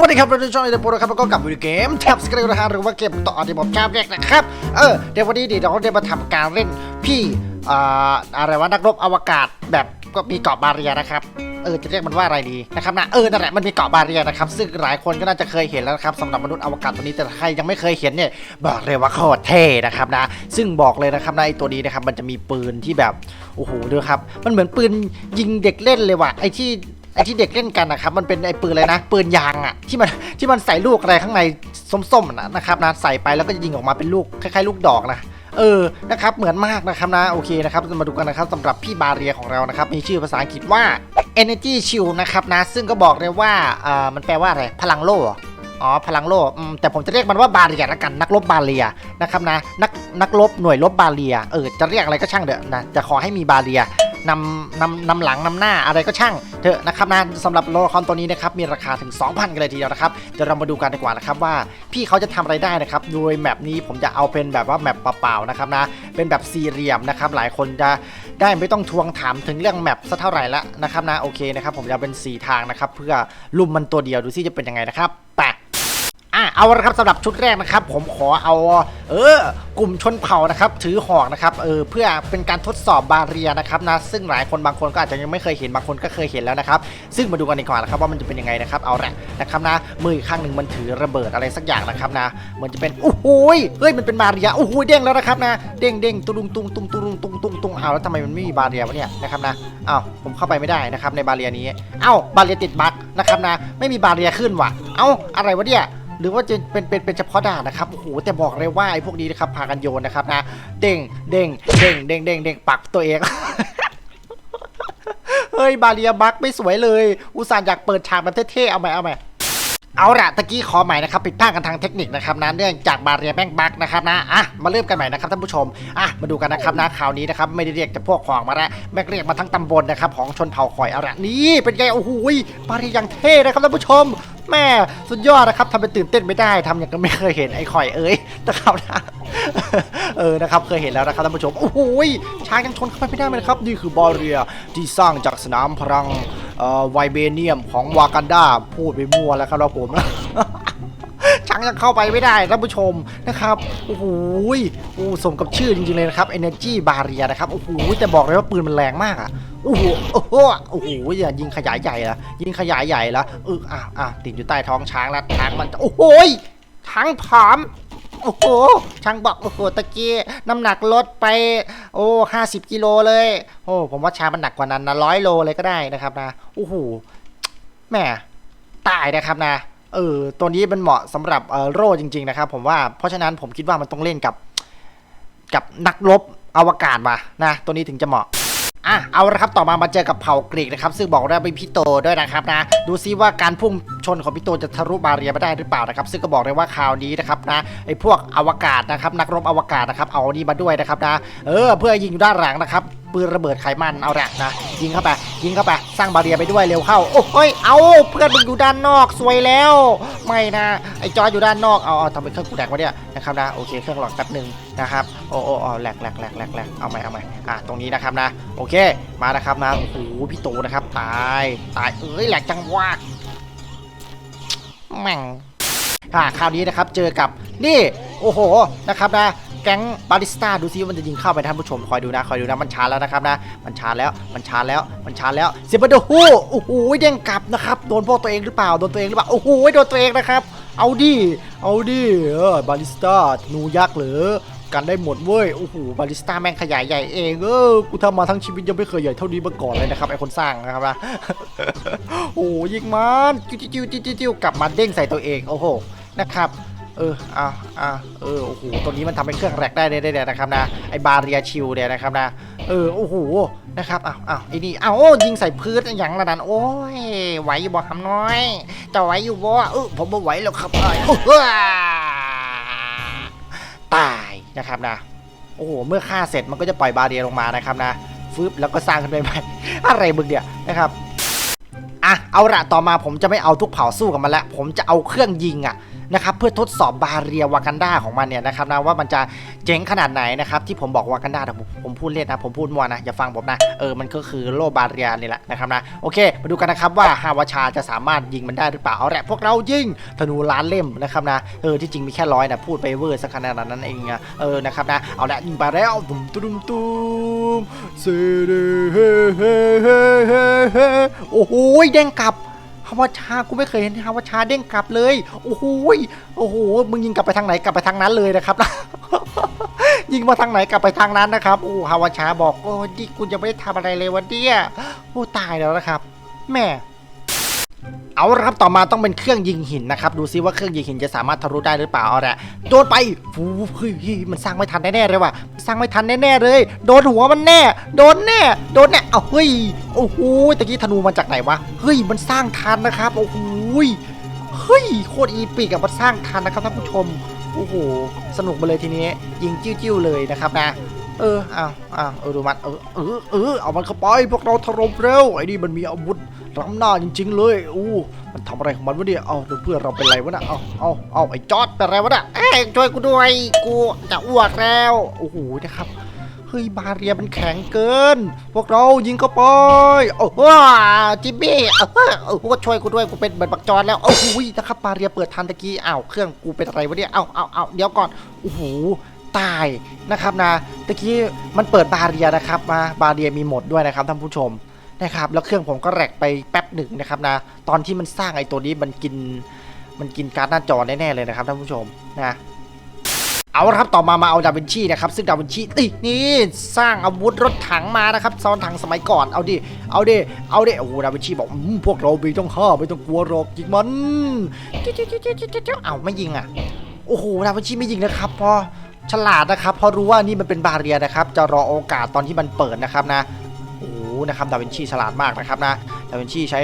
วันนี้ครับเราจะช่องอีเดโปรครับแล้วก็กลับมาในเกมแท็บสเกลนะฮะหรือว่าเกมต่อที่ผมชอบแรกนะครับ เออเดี๋ยววันนี้เดี๋ยวเราจะมาทำการเล่นพี่อ่าอะไรวะนักรบอวกาศแบบก็มีเกาะบาเรียนะครับเออจะเรียกมันว่าอะไรดีนะครับนะเออนั่นแหละมันมีเกาะบาเรียนะครับ ซึ่งหลายคนก็น่าจะเคยเห็นแล้วนะครับสำหรับมนุษย์อวกาศตัวนี้แต่ใครยังไม่เคยเห็นเนี่ยบอกเลยว่าโคตรเท่นะครับนะ ซึ่งบอกเลยนะครับนะไอตัวนี้นะครับมันจะมีปืนที่แบบโอ้โหดูครับ มันเหมือนปืนยิงเด็กเล่นเลยว่ะไอที่ ที่เด็กเล่นกันนะครับมันเป็นไอ้ปืนอะไรนะปืนยางอะที่มันที่มันใส่ลูกอะไรข้างในส้มๆนะนะครับนะใส่ไปแล้วก็จะยิงออกมาเป็นลูกคล้ายๆ ลูกดอกนะเออ นะครับ เหมือนมากนะครับนะ โอเคนะครับ มาดูกันนะครับสำหรับพี่บาเรียของเรานะครับ มีชื่อภาษาอังกฤษว่า Energy Shield นะครับนะ ซึ่งก็บอกเลยว่าอ่ามันแปลว่าอะไร พลังโล่เหรออ๋อ พลังโล่แต่ผมจะเรียกมันว่าบาเรียละกัน นักรบบาเรียนะครับนะ นัก นักรบ หน่วยรบบาเรีย เออ จะเรียกอะไรก็ช่างเถอะนะ จะขอให้มีบาเรีย นำนำนำหลังนำหน้าอะไรก็ช่างเถอะนะครับนะสำหรับโลคอนตัวนี้นะครับมีราคาถึง 2,000 กันเลยทีเดียวนะครับเดี๋ยวเรามาดูกันดีกว่านะครับว่าพี่เขาจะทำอะไรได้นะครับโดยแมปนี้ผมจะเอาเป็นแบบว่าแมปเปล่าๆนะครับนะเป็นแบบสี่เหลี่ยมนะครับหลายคนจะได้ไม่ต้องทวงถามถึงเรื่องแมปสักเท่าไหร่ละนะครับนะโอเคนะครับผมจะเป็น 4 ทางนะครับเพื่อลุมมันตัวเดียวดูซิจะเป็นยังไงนะครับไป อะเอาละครับสำหรับชุดแรกนะครับ ผมขอเอาเออกลุ่มชนเผ่านะครับถือหอกนะครับเออเพื่อเป็นการทดสอบบาเรียนะครับนะซึ่งหลายคนบางคนก็อาจจะยังไม่เคยเห็นบางคนก็เคยเห็นแล้วนะครับ ซึ่งมาดูกันดีกว่านะครับว่ามันจะเป็นยังไงนะครับเอาละนะครับนะมืออีกข้างหนึ่งมันถือระเบิดอะไรสักอย่างนะครับนะเหมือนจะเป็นโอ้โหเฮ้ยมันเป็นบาเรียโอ้โหเด้งแล้วนะครับนะเด้งเด้งตุงตุงตุงตุงตุงตุงตุงเอาแล้วทำไมมันไม่มีบาเรียวะเนี่ยนะครับนะอ้าวผมเข้าไปไม่ได้นะครับในบาเรียนี้เอ้าบาเรียติดบั๊กนะครับนะไม่มีบาเรียขึ้นว่ะเอ้าอะไรวะเนี่ย หรือว่าจะเป็นเป็นเป็นเฉพาะด่านนะครับโอ้โหแต่บอกเลยว่าไอ้พวกนี้นะครับพากันโยนนะครับนะเด้งเด้งเด้งเด้งเด้งเด้งปักตัวเองเฮ้ยบาเรียบักไม่สวยเลย อุตส่าห์อยากเปิดฉากแบบเท่ๆเอาไหมเอาไหม เอาละตะกี้ขอใหม่นะครับผิดพลาดกันทางเทคนิคนะครับนะเนื่องจากบาเรียแม่งบักนะครับนะอะมาเริ่มกันใหม่นะครับท่านผู้ชมอะมาดูกันนะครับนะข่าวนี้นะครับไม่ได้เรียกแต่พวกของมาล้วแม่งเรียกมาทั้งตำบลนะครับของชนเผ่าคอยเอาละนี่เป็นไงโอ้โหยบาเรียยังเท่นะครับท่านผู้ชมแม่สุดยอดนะครับทำเป็นตื่นเต้นไม่ได้ทำอย่างก็ไม่เคยเห็นไอ้ข่อยเอ้ยนะครับนะเออนะครับเคยเห็นแล้วนะครับท่านผู้ชมโอ้โหยช้างยังชนเข้าไปไม่ได้เลยครับนี่คือบาเรียที่สร้างจากสนามพลัง ไวเบเนียมของวากันดาพูดไปมั่วแล้วครับเราผมช้างยังเข้าไปไม่ได้ท่านผู้ชมนะครับ โอ้โหโอ้สมกับชื่อจริงๆเลยนะครับ Energy Barrier นะครับ โอ้โห แต่บอกเลยว่าปืนมันแรงมากอะ โอ้โห โอ้โห โอ้โหอย่ายิงขยายใหญ่ละยิงขยายใหญ่ละเอออะอะติดอยู่ใต้ท้องช้างแล้วช้างมัน โอ้โหช้างผอม โอ้โหช่างบอกโอ้โหตะกี้น้ำหนักลดไป โอ้ห้าสิบกิโลเลย โอ้ผมว่าชามันหนักกว่านั้นนะร้อยโลเลยก็ได้นะครับนะโอ้โหแหม่ตายนะครับนะเออตัวนี้มันเหมาะสำหรับเออโร่จริง ๆ นะครับ ผมว่าเพราะฉะนั้นผมคิดว่ามันต้องเล่นกับ กับนักรบอวกาศมานะตัวนี้ถึงจะเหมาะอะเอาละครับต่อมามาเจอกับเผ่ากรีกนะครับ ซึ่งบอกได้เป็นพี่โตด้วยนะครับนะ ดูซิว่าการพุ่งชนของพี่โตจะทะลุบาเรียมาได้หรือเปล่านะครับ ซึ่งก็บอกเลยว่าคราวนี้นะครับนะไอ้พวกอวกาศนะครับนักรบอวกาศนะครับเอานี่มาด้วยนะครับนะเออเพื่อยิงอยู่ด้านหลังนะครับปืนระเบิดไขมันเอาละนะยิงเข้าไปยิงเข้าไปสร้างบาเรียไปด้วยเร็วเข้าโอ้ยเอาเพื่อนมึงอยู่ด้านนอกสวยแล้ว ไม่นะไอ้จออยู่ด้านนอกเอาเอาทำเป็นเครื่องกูแดกวะเนี่ยนะครับนะโอเคเครื่องหลอดแป๊บหนึ่งนะครับโอ้โอ้โอ้แหลกแหลกแหลกแหลกแหลกเอาใหม่เอาใหม่อะตรงนี้นะครับนะโอเคมานะครับนะโอ้โหพี่โตนะครับตายตายเอ้ยแหลกจังวะ แม่งอ่าคราวนี้นะครับเจอกับนี่โอ้โหนะครับนะแก๊งบาริสต้าดูซิว่ามันจะยิงเข้าไปท่านผู้ชมคอยดูนะคอยดูนะมันชาแล้วนะครับนะมันชาแล้วมันชาแล้วมันชาแล้วเสียบโดฮูโอ้โหเด้งกลับนะครับโดนพวกตัวเองหรือเปล่าโดนตัวเองหรือเปล่าโอ้โหโดนตัวเองนะครับ เอาดิเอาดิเออบาริสต้าหนูยักษ์หรือ กันได้หมดเว้ย โอ้โห บาริสต้าแม่งขยายใหญ่เองเออ กูทำมาทั้งชีวิตยังไม่เคยใหญ่เท่านี้มาก่อนเลยนะครับไอคนสร้างนะครับนะโอ้ยิงมันจิ้วจิ้วจิ้วจิ้วจิ้วกลับมาเด้งใส่ตัวเอง โอ้โห นะครับ เอออ่าอ่าเออ โอ้โห ตัวนี้มันทำเป็นเครื่องแรกได้ได้ได้นะครับนะ ไอบาเรียชิลเนี่ยนะครับนะ เออ โอ้โห นะครับอ้าวอ้าวไอ้นี่อ้าวโอ้ยิงใส่พื้นอย่างระดัน โอ้ย ไหวอยู่บ่คำน้อยจะไหวอยู่บ่เออผมบ่ไหวแล้วครับเอ้ยตาย นะครับนะโอ้โหเมื่อฆ่าเสร็จมันก็จะปล่อยบาเรียลงมานะครับนะฟึบแล้วก็สร้างขึ้นไปใหม่อะไรมึงเนี่ยนะครับอะเอาละต่อมาผมจะไม่เอาทุกเผ่าสู้กับมันละผมจะเอาเครื่องยิงอะ นะครับเพื่อทดสอบบาเรียวากันดาของมันเนี่ยนะครับนะว่ามันจะเจ๋งขนาดไหนนะครับที่ผมบอกวากันดาแต่ผมผมพูดเล่นนะผมพูดมัวนะอย่าฟังผมนะเออมันก็คือโลบาเรียนี่แหละนะครับนะโอเค มาดูกันนะครับว่าฮาวาชาจะสามารถยิงมันได้หรือเปล่าเอาแหละพวกเรายิงธนูล้านเล่มนะครับนะเออที่จริงมีแค่ร้อยนะพูดไปเวอร์สักขนาดนั้นเองอะเออนะครับนะเอาละยิงไปแล้วตุ้มตุ้มตุ้มเซเดเฮเฮเฮเฮเฮโอ้โหเด้งกลับ ฮาวาชากูไม่เคยเห็นฮาวาชาเด้งกลับเลย โอ้โหโอ้โหมึงยิงกลับไปทางไหนกลับไปทางนั้นเลยนะครับยิงมาทางไหนกลับไปทางนั้นนะครับโอ้ฮาวาชาบอกโอ้ดิกูยังไม่ได้ทำอะไรเลยวันเดียโอ้ตายแล้วนะครับ แม่ เอาละครับต่อมาต้องเป็นเครื่องยิงหินนะครับดูซิว่าเครื่องยิงหินจะสามารถทะลุได้หรือเปล่าเอาละโดนไปฟูเฮ้ยมันสร้างไม่ทันแน่ๆเลยว่ะสร้างไม่ทันแน่ๆเลย โดนหัวมันแน่ โดนแน่ โดนแน่เอาเฮ้ยโอ้โหตะกี้ธนูมาจากไหนวะเฮ้ยมันสร้างทันนะครับโอ้โหเฮ้ยโคตรอีปิกอะมันสร้างทันนะครับท่านผู้ชมโอ้โหสนุกมาเลยทีนี้ยิงจิ้วๆเลยนะครับนะ เอออ้าวอ้าวเออดูมันเออเออเออเอามันเข้าไปพวกเราถล่มเร็วไอ้นี่มันมีอาวุธล้ำหน้าจริง ๆ เลยอู้มันทำอะไรของมันวะเนี่ยเอาเพื่อนเราเป็นไรวะน่ะเอาเอาเอาไอ้จอดเป็นไรวะน่ะเอ้ยช่วยกูด้วยกูจะอ้วกแล้วโอ้โหนะครับเฮ้ยบาเรียมันแข็งเกิน พวกเรายิงเข้าไปโอ้โหจิมบี้เออเออพวกช่วยกูด้วยกูเป็นเหมือนบักจอนแล้วโอ้โหนะครับบาเรียเปิดทันตะกี้อ้าวเครื่องกูเป็นอะไรวะเนี่ยเอาเอาเอาเดี๋ยวก่อนโอ้โห ตายนะครับนะตะกี้มันเปิดบาเรียนะครับมาบาเรียมีหมดด้วยนะครับท่านผู้ชมนะครับแล้วเครื่องผมก็แหลกไปแป๊บหนึ่งนะครับนะตอนที่มันสร้างไอ้ตัวนี้มันกินมันกินการ์ดหน้าจอแน่ๆเลยนะครับท่านผู้ชมนะเอาละครับต่อมามาเอาดาวินชีนะครับซึ่งดาวินชีนี่นี่สร้างอาวุธรถถังมานะครับซ้อนถังสมัยก่อนเอาดิเอาดิเอาดิโอ้โหดาวินชีบอกพวกเราไม่ต้องฆ่าไม่ต้องกลัวหรอกยิงมันเอาไม่ยิงอะโอ้โหดาวินชีไม่ยิงนะครับพอ ฉลาดนะครับเพอรู้ว่านี่มันเป็นบาเรียนะครับ จะรอโอกาสตอนที่มันเปิดนะครับนะโอ้โหนะครับดาวินชีฉลาดมากนะครับนะดาวินชีใช้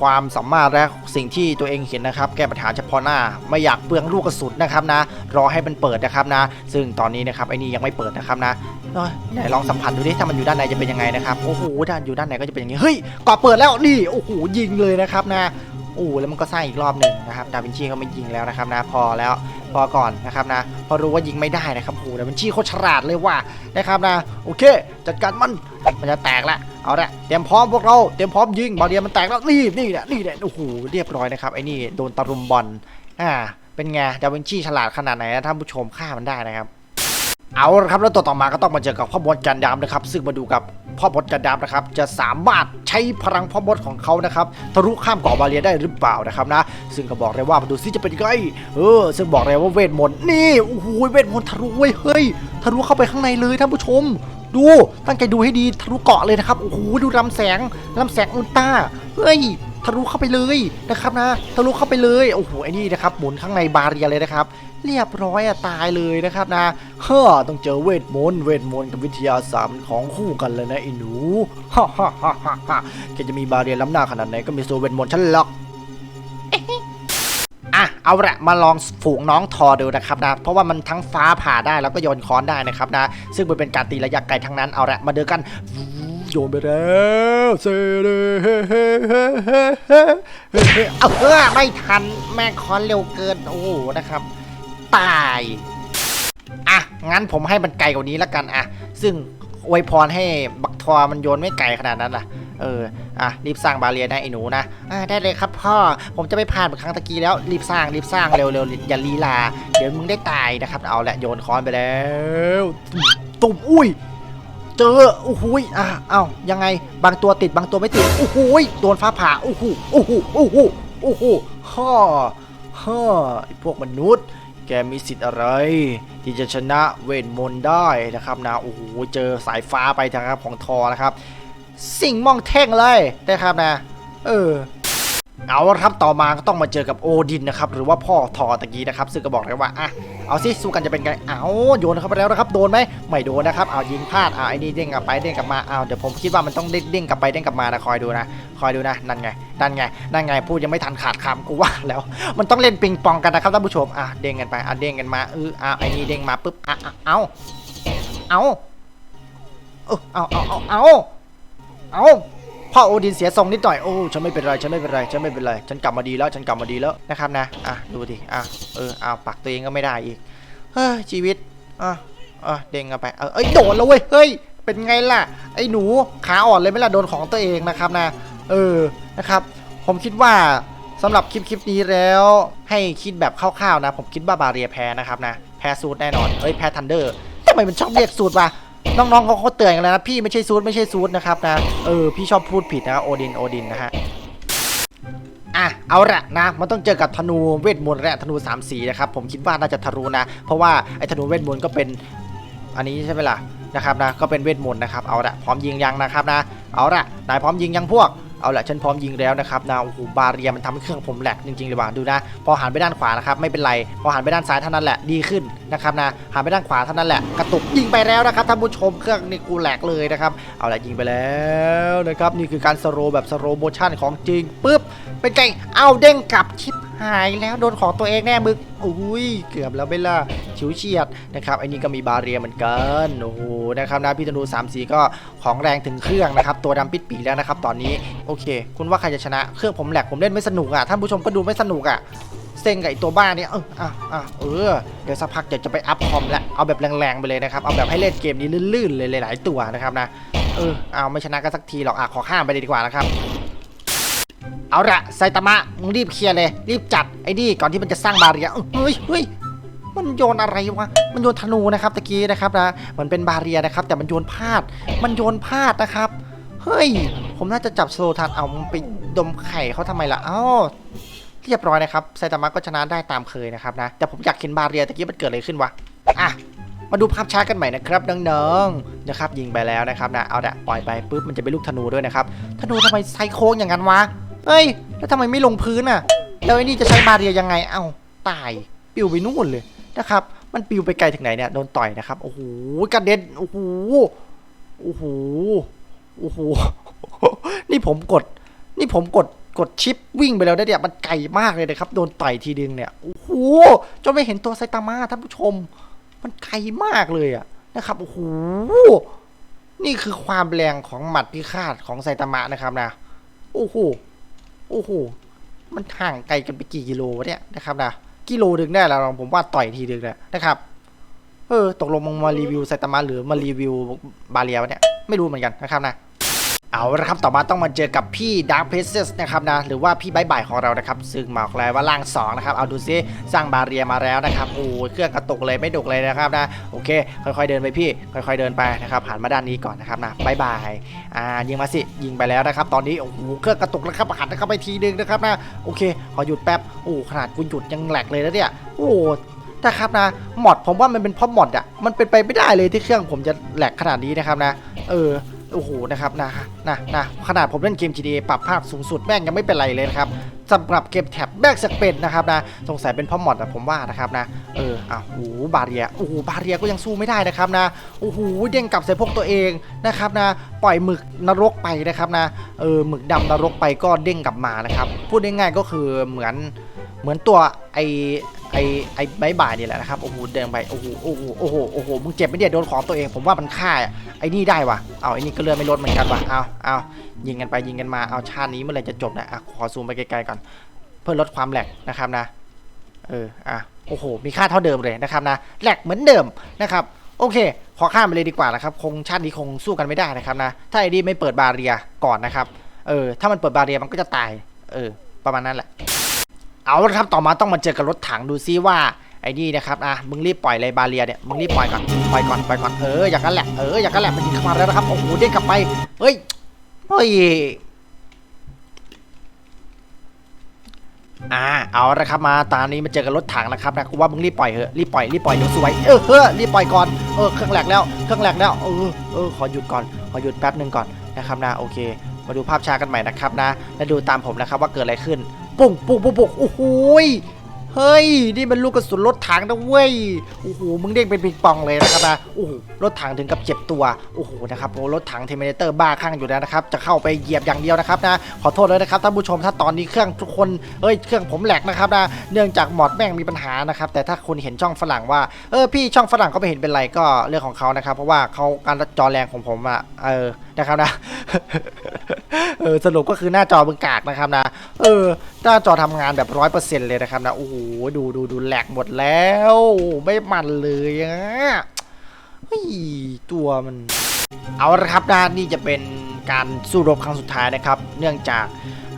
ความสามารถและสิ่งที่ตัวเองเห็นนะครับ แก้ปัญหาเฉพาะหน้าไม่อยากเปลืองลูกกระสุนนะครับนะ รอให้มันเปิดนะครับนะ ซึ่งตอนนี้นะครับไอ้นี่ยังไม่เปิดนะครับนะเอ้ยไหนลองสัมผัสดูดิถ้ามันอยู่ด้านในจะเป็นยังไงนะครับโอ้โหด้านอยู่ด้านในก็จะเป็นอย่างนี้เฮ้ยก่อเปิดแล้วนี่โอ้โหยิงเลยนะครับนะโอ้แล้วมันก็สร้างอีกรอบหนึ่งนะครับดาวินชีเขาไม่ยิงแล้วนะครับนะพอแล้ว พอก่อนนะครับนะพอรู้ว่ายิงไม่ได้นะครับโอ้โหดาวินชี้โคตรฉลาดเลยว่ะนะครับนะโอเค จัดการมันมันจะแตกแล้วเอาละเตรียมพร้อมพวกเราเตรียมพร้อมยิงบอลเดียมันแตกแล้วนี่นี่แหละนี่แหละโอ้โหเรียบร้อยนะครับไอ้นี่โดนตะรุมบอลอ่าเป็นไงดาวินชีฉลาดขนาดไหนนะท่านผู้ชมฆ่ามันได้นะครับ เอาละครับแล้วตัวต่อมาก็ต้องมาเจอกับพ่อบดกันดามนะครับ ซึ่งมาดูกับพ่อบดกันดามนะครับ จะสามารถใช้พลังพ่อบดของเขานะครับทะลุข้ามเกาะบาเลียได้หรือเปล่านะครับนะ ซึ่งก็บอกเลยว่ามาดูซิจะเป็นไงเออ ซึ่งบอกเลยว่าเวทมนต์นี่โอ้โหเวทมนต์ทะลุเว้ยเฮ้ยทะลุเข้าไปข้างในเลยท่านผู้ชม ดูตั้งใจดูให้ดีทะลุเกาะเลยนะครับโอ้โหดูลำแสงลำแสงอุลตราเฮ้ย ทะลุเข้าไปเลยนะครับนะทะลุเข้าไปเลยโอ้โหไอ้นี่นะครับหมุนข้างในบาเรียเลยนะครับ เรียบร้อยอะตายเลยนะครับนะเฮ้อต้องเจอเวทมนต์เวทมนต์กับวิทยาศาสตร์มันของคู่กันเลยนะไอ้หนูฮ่าฮ่าฮ่าฮ่าฮ่าแกจะมีบาเรียล้ำหน้าขนาดไหนก็มีโซเวทมนต์ฉันหรอกอะเอาละมาลองฝูงน้องทอดูนะครับนะเพราะว่ามันทั้งฟ้าผ่าได้แล้วก็โยนค้อนได้นะครับนะ ซึ่งมันเป็นการตีระยะไกลทั้งนั้นเอาละมาเดินกัน โยนไปแล้วเซเลเฮ้เฮ้เฮ้เฮเฮเฮเอาเออไม่ทันแม่คอนเร็วเกินโอ้โหนะครับ ตายอะงั้นผมให้มันไกลกว่านี้แล้วกันอะซึ่งอวยพรให้บักทอมันโยนไม่ไกลขนาดนั้นล่ะ เออ อะ รีบสร้างบาเรียนะไอ้หนูนะ อ่าได้เลยครับพ่อ ผมจะไม่ผ่านเหมือนครั้งตะกี้แล้ว รีบสร้าง รีบสร้างเร็วเร็วอย่าลีลา เดี๋ยวมึงได้ตายนะครับ เอาละโยนค้อนไปแล้ว ตุ่มอุ้ย เจอโอ้โหยอะเอ้ายังไงบางตัวติดบางตัวไม่ติดโอ้โหยโดนฟ้าผ่าโอ้โหโอ้โหโอ้โหโอ้โหฮ่อฮ่อไอ้พวกมนุษย์ แกมีสิทธิ์อะไร ที่จะชนะเวทมนต์ได้นะครับนะโอ้โหเจอสายฟ้าไปนะครับของทอนะครับ สิ่งมองเท่งเลยนะครับนะ เออ เอาครับต่อมาก็ต้องมาเจอกับโอดินนะครับหรือว่าพ่อทอตะกี้นะครับซึ่งก็บอกเลยว่าอะเอาสิสู้กันจะเป็นไงเอาโยนเข้าไปแล้วนะครับโดนไหมไม่โดนนะครับเอายิงพลาดเอาไอ้นี่เด้งกลับไปเด้งกลับมาเอาเดี๋ยวผมคิดว่ามันต้องเด้งเด้งกลับไปเด้งกลับมานะคอยดูนะคอยดูนะนั่นไงนั่นไงนั่นไงพูดยังไม่ทันขาดคำกูว่าแล้ว มันต้องเล่นปิงปองกันนะครับท่านผู้ชมอะเด้งกันไปอะเด้งกันมาเอออะไอ้นี่เด้งมาปุ๊บอะอะเอาเอาเออเอาเอาเอาเอาเอา พ่อโอดินเสียทรงนิดหน่อยโอ้ฉันไม่เป็นไรฉันไม่เป็นไรฉันไม่เป็นไรฉันกลับมาดีแล้วฉันกลับมาดีแล้วนะครับนะอะดูดิอะเออเอาปักตัวเองก็ไม่ได้อีกเฮ้ยชีวิตอะอะเด้งกันไปเออเอ้ยโดนแล้วเว้ยเฮ้ยเป็นไงล่ะ ไอ้หนูขาอ่อนเลยไหม่ล่ะโดนของตัวเองนะครับนะ เออนะครับ ผมคิดว่าสำหรับคลิปคลิปนี้แล้วให้คิดแบบคร่าวๆนะ ผมคิดว่าบาเรียแพ้นะครับนะ แพ้ซูดแน่นอนเฮ้ยแพ้ทันเดอร์ทำไมมันชอบเรียกซูดวะ น้องๆเขาเขาเตือนกันแล้วนะพี่ไม่ใช่ซูดไม่ใช่ซูดนะครับนะเออพี่ชอบพูดผิดนะโอดินโอดินนะฮะอะเอาละนะมันต้องเจอกับธนูเวทมนต์และธนูสามสีนะครับผมคิดว่าน่าจะทะลุนะ เพราะว่าไอ้ธนูเวทมนต์ก็เป็นอันนี้ใช่ไหมล่ะนะครับนะก็เป็นเวทมนต์นะครับเอาละพร้อมยิงยังนะครับนะเอาละนายพร้อมยิงยังพวกเอาละฉันพร้อมยิงแล้วนะครับนะโอ้โหบาเรียมันทำให้เครื่องผมแหลกจริงๆเลยว่ะดูนะ พอหันไปด้านขวานะครับไม่เป็นไร พอหันไปด้านซ้ายเท่านั้นแหละดีขึ้นนะครับนะหันไปด้านขวาเท่านั้นแหละกระตุกยิงไปแล้วนะครับท่านผู้ชมเครื่องนี่กูแหลกเลยนะครับเอาละยิงไปแล้วนะครับนี่คือการสโลว์แบบสโลโมชั่นของจริงปุ๊บเป็นไงเอาเด้งกลับชิป หายแล้วโดนของตัวเองแน่มึงอุ้ยเกือบแล้วไม่ล่ะฉิวเฉียดนะครับไอ้นี่ก็มีบาเรียเหมือนกันโอ้โหนะครับนะพี่ธนูสามสีก็ของแรงถึงเครื่องนะครับ ตัวดำปิดปีแล้วนะครับ ตอนนี้โอเค คุณว่าใครจะชนะเครื่องผมแหลกผมเล่นไม่สนุกอะท่านผู้ชมก็ดูไม่สนุกอะเซ็งกับไอตัวบ้าเนี่ยเอออะอะเออเดี๋ยวสักพักเดี๋ยวจะไปอัพคอมละเอาแบบแรงๆไปเลยนะครับเอาแบบให้เล่นเกมนี้ลื่นๆเลยหลายๆตัวนะครับนะเออเอาไม่ชนะกันสักทีหรอกอะขอข้ามไปเลยดีกว่านะครับ เอาละไซตามะมึงรีบเคลียร์เลย รีบจัดไอ้นี่ก่อนที่มันจะสร้างบาเรียเออเฮ้ยเฮ้ยมันโยนอะไรวะ มันโยนธนูนะครับตะกี้นะครับนะเหมือนเป็นบาเรียนะครับ แต่มันโยนพลาด มันโยนพลาดนะครับ เฮ้ย ผมน่าจะจับสโลทันเอามึงไปดมไข่เขาทำไมล่ะอ้าเรียบร้อยนะครับไซตามะก็ชนะได้ตามเคยนะครับนะ แต่ผมอยากเห็นบาเรียตะกี้มันเกิดอะไรขึ้นวะ อะ มาดูภาพช้ากันใหม่นะครับน้องๆนะครับยิงไปแล้วนะครับนะ เอาละปล่อยไปปุ๊บมันจะเป็นลูกธนูด้วยนะครับ ธนูทำไมไซโค้งอย่างนั้นวะ เฮ้ย แล้วทำไมไม่ลงพื้นอะ แล้วไอ้นี่จะใช้บาเรียยังไง เอ้า ตาย ปิวไปนู่นเลยนะครับ มันปิวไปไกลถึงไหนเนี่ย โดนต่อยนะครับ โอ้โห กระเด็น โอ้โห โอ้โห โอ้โห นี่ผมกด นี่ผมกด กดชิปวิ่งไปแล้วนะเนี่ย มันไกลมากเลยนะครับ โดนต่อยทีนึงเนี่ย โอ้โห จนไม่เห็นตัวไซตามะท่านผู้ชม มันไกลมากเลยอะนะครับ โอ้โห นี่คือความแรงของหมัดพิฆาตของไซตามะนะครับนะ โอ้โห โอ้โห มันห่างไกลกันไปกี่กิโลวะเนี่ยนะครับนะ กิโลดึงได้แล้วผมว่าต่อยทีดึงเลยนะครับ เออ ตกลงมึงมารีวิวไซตามะหรือมารีวิวบาเรียวะเนี่ย ไม่รู้เหมือนกันนะครับนะ เอาละครับต่อมาต้องมาเจอกับพี่ Dark Princess นะครับนะหรือว่าพี่ใบใบายของเรานะครับ ซึ่งบอกเลยว่าร่างสองนะครับเอาดูซิสร้างบาเรียมาแล้วนะครับโอ้เครื่องกระตุกเลยไม่ดุกเลยนะครับนะโอเค ค่อยๆเดินไปพี่ ค่อยๆเดินไปนะครับหันมาด้านนี้ก่อนนะครับนะบายบายอ่ายิงมาสิยิงไปแล้วนะครับ ตอนนี้โอ้โหเครื่องกระตุกแล้วครับหันเข้าไปทีนึงนะครับนะโอเคขอหยุดแป๊บโอ้ขนาดกูหยุดยังแหลกเลยนะเนี่ยโอ้แต่ครับนะมอดผมว่ามันเป็นเพราะมอดอะมันเป็นไปไม่ได้เลยที่เครื่องผมจะแหลกขนาดนี้นะครับนะ เออ โอ้โหนะครับนะนะนะขนาดผมเล่นเกม GTA ปรับภาพสูงสุดแม่งยังไม่เป็นไรเลยนะครับสำหรับเกมแท็บแบกสเปนนะครับนะสงสัยเป็นเพราะมอดอะผมว่านะครับนะเอออ้าวโอ้โหบาเรียโอ้โหบาเรียก็ยังสู้ไม่ได้นะครับนะโอ้โหเด้งกลับใส่พวกตัวเองนะครับนะปล่อยหมึกนรกไปนะครับนะเออหมึกดำนรกไปก็เด้งกลับมานะครับพูดง่ายๆก็คือเหมือนเหมือนตัวไอ ไอไอใบบ่ายนี่แหละนะครับโอ้โหเดินไปโอ้โหโอ้โหโอ้โหโอ้โหมึงเจ็บไม่เดียโดนของตัวเองผมว่ามันฆ่าไอ้นี่ได้ว่ะเอาไอ้นี่ก็เลือนไม่ลดเหมือนกันว่ะเอาเอายิงกันไปยิงกันมาเอาชาตินี้เมื่อไรจะจบนะอะขอซูมไปไกลๆก่อน เพื่อลดความแหลกนะครับนะเอออะโอ้โห มีค่าเท่าเดิมเลยนะครับนะแหลกเหมือนเดิมนะครับโอเค ขอข้ามไปเลยดีกว่านะครับคงชาตินี้คงสู้กันไม่ได้นะครับนะถ้าไอ้นี่ไม่เปิดบาเรียก่อนนะครับเออถ้ามันเปิดบาเรียมันก็จะตายเออประมาณนั้นแหละ เอาละครับต่อมาต้องมาเจอกับรถถังดูซิว่าไอ้นี่นะครับอะมึงรีบปล่อยเลยบาเรียเนี่ยมึงรีบปล่อยก่อนปล่อยก่อนปล่อยก่อนเอออย่างนั้นแหละเอออย่างนั้นแหละมันยิงเข้ามาแล้วนะครับโอ้โหเด้งกลับไปเฮ้ยเฮ้ยอ่าเอาละครับมาตามนี้มาเจอกับรถถังนะครับนะกูว่ามึงรีบปล่อยเถอะรีบปล่อยรีบปล่อยเดี๋ยวสวยเออเฮ้อรีบปล่อยก่อนเออเครื่องแหลกแล้วเครื่องแหลกแล้วเออเออขอหยุดก่อนขอหยุดแป๊บหนึ่งก่อนนะครับนะโอเค มาดูภาพช้ากันใหม่นะครับนะแล้วดูตามผมนะครับว่าเกิดอะไรขึ้น ปุ้งปุ้งปุ้งปุ้งโอ้โหเฮ้ย นี่มันลูกกระสุนรถถังนะเว้ย โอ้โห มึงเด้งเป็นปิงปองเลยนะครับนะโอ้โห รถถังถึงกับเจ็บตัว โอ้โห นะครับโอ้รถถังเทมิเนเตอร์บ้าข้างอยู่แล้วนะครับ จะเข้าไปเหยียบอย่างเดียวนะครับนะ ขอโทษเลยนะครับท่านผู้ชม ถ้าตอนนี้เครื่องทุกคน เอ้ย เครื่องผมแหลกนะครับนะ เนื่องจากหมอดแม่งมีปัญหานะครับ แต่ถ้าคุณเห็นช่องฝรั่งว่า เออ พี่ช่องฝรั่งก็ไม่เห็นเป็นไรก็เรื่องของเขานะครับ เพราะว่าเขาการจอแรงของผมอะเออ นะครับนะเออสรุปก็คือหน้าจอมึงกากนะครับนะ เออ หน้าจอทำงานแบบร้อยเปอร์เซ็นต์เลยนะครับนะโอ้โหดูดูดูแหลกหมดแล้วไม่มันเลยอะเฮ้ยตัวมัน เอาละครับนะนี่จะเป็นการสู้รบครั้งสุดท้ายนะครับ เนื่องจาก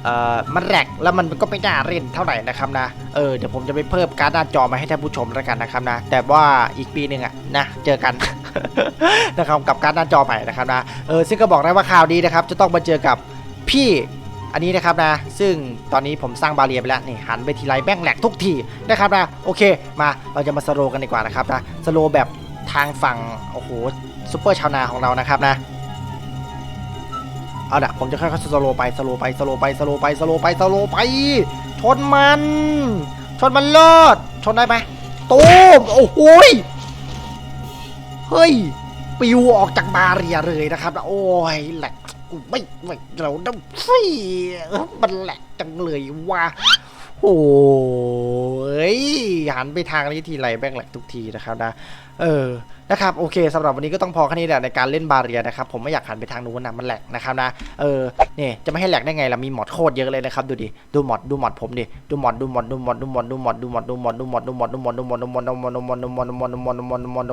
เอ่อมันแหลกแล้วมันก็ไม่น่าเล่นเท่าไหร่นะครับนะ เออเดี๋ยวผมจะไปเพิ่มการ์ดหน้าจอมาให้ท่านผู้ชมแล้วกันนะครับนะ แต่ว่าอีกปีหนึ่งอะนะ เจอกัน นะครับกับการ์ดหน้าจอใหม่นะครับนะเออซึ่งก็บอกได้ว่าข่าวดีนะครับ จะต้องมาเจอกับพี่อันนี้นะครับนะ ซึ่งตอนนี้ผมสร้างบาเรียไปแล้วนี่หันไปทีไรแม่งแหลกทุกทีนะครับนะโอเคมาเราจะมาสโลกันดีกว่านะครับนะสโลแบบทางฝั่งโอ้โหซูเปอร์ชาวนาของเรานะครับนะเอาละผมจะค่อยๆสโลไปสโลไปสโลไปสโลไปสโลไปสโลไป ชนมัน ชนมันเลิศชนได้ไหมตูมโอ้โห เฮ้ย ปิวออกจากบาเรียเลยนะครับ โอ้ยแหลกกูไม่ไม่เราน้ำฟีมันแหลกจังเลยว่ะ โอ้ยหันไปทางนี้ทีไรแม่งแหลกทุกทีนะครับนะ เออ นะครับ โอเคสำหรับวันนี้ก็ต้องพอแค่นี้แหละในการเล่นบาเรียนะครับ ผมไม่อยากหันไปทางนู้นนะมันแหลกนะครับนะ เออ เนี่ยจะไม่ให้แหลกได้ไงล่ะ มีหมอดโคตรเยอะเลยนะครับ ดูดิ ดูหมอดดูหมอดผมดิ ดูหมอดดูหมอดดูหมอดดูหมอดดูหมอดดูหมอดดูหมอดดูหมอดดูหมอดดูหมอดดูหมอดดูหมอดดูหมอดดูหมอดดูหมอดดูหมอด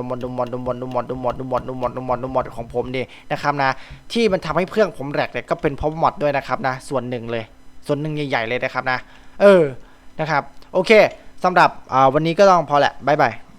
ดูหมอดดูหมอดดูหมอดดูมอดดูมอดดูมอดดูมอดดูมอดดูมอดดูมอดดูมอดดูมอดดูมอดดูมอดดูมอดของผมดิ นะครับนะ ที่มันทำให้เครื่องผมแหลกเนี่ยก็เป็นเพราะหมอดด้วยนะครับนะ ส่วนหนึ่งเลย ส่วนหนึ่งใหญ่ๆเลยนะครับนะ เออนะครับ โอเคสำหรับวันนี้ก็ต้องพอแหละบ๊ายบาย